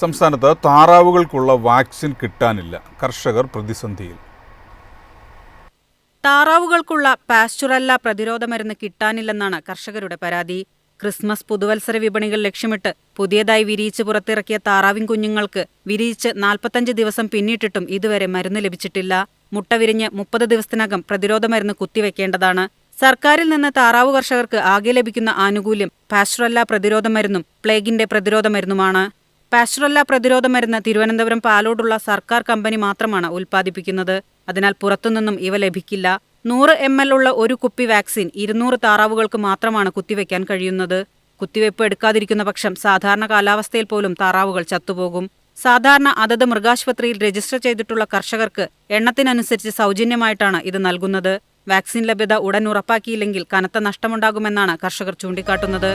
സംസ്ഥാനത്ത് താറാവുകൾക്കുള്ള വാക്സിൻ കിട്ടാനില്ല. കർഷകർ പ്രതിസന്ധിയിൽ. താറാവുകൾക്കുള്ള പാസ്റ്റുറല്ല പ്രതിരോധ മരുന്ന് കിട്ടാനില്ലെന്നാണ് കർഷകരുടെ പരാതി. ക്രിസ്മസ് പുതുവത്സര വിപണികൾ ലക്ഷ്യമിട്ട് പുതിയതായി വിരിയിച്ച് പുറത്തിറക്കിയ താറാവിൻ കുഞ്ഞുങ്ങൾക്ക് വിരിയിച്ച് നാൽപ്പത്തഞ്ച് ദിവസം പിന്നിട്ടിട്ടും ഇതുവരെ മരുന്ന് ലഭിച്ചിട്ടില്ല. മുട്ട വിരിഞ്ഞ് മുപ്പത് ദിവസത്തിനകം പ്രതിരോധ മരുന്ന് കുത്തിവെക്കേണ്ടതാണ്. സർക്കാരിൽ നിന്ന് താറാവ് കർഷകർക്ക് ആകെ ലഭിക്കുന്ന ആനുകൂല്യം പാസ്റ്റുറല്ല പ്രതിരോധ മരുന്നും പ്ലേഗിന്റെ പ്രതിരോധ മരുന്നുമാണ്. പാസ്ചുറല്ല പ്രതിരോധ മരുന്ന് തിരുവനന്തപുരം പാലോടുള്ള സർക്കാർ കമ്പനി മാത്രമാണ് ഉൽപ്പാദിപ്പിക്കുന്നത്. അതിനാൽ പുറത്തുനിന്നും ഇവ ലഭിക്കില്ല. നൂറ് എം എൽ ഉള്ള ഒരു കുപ്പി വാക്സിൻ ഇരുന്നൂറ് താറാവുകൾക്ക് മാത്രമാണ് കുത്തിവെക്കാൻ കഴിയുന്നത്. കുത്തിവയ്പ് എടുക്കാതിരിക്കുന്ന പക്ഷം സാധാരണ കാലാവസ്ഥയിൽ പോലും താറാവുകൾ ചത്തുപോകും. സാധാരണ അതത് മൃഗാശുപത്രിയിൽ രജിസ്റ്റർ ചെയ്തിട്ടുള്ള കർഷകർക്ക് എണ്ണത്തിനനുസരിച്ച് സൗജന്യമായിട്ടാണ് ഇത് നൽകുന്നത്. വാക്സിൻ ലഭ്യത ഉടൻ ഉറപ്പാക്കിയില്ലെങ്കിൽ കനത്ത നഷ്ടമുണ്ടാകുമെന്നാണ് കർഷകർ ചൂണ്ടിക്കാട്ടുന്നത്.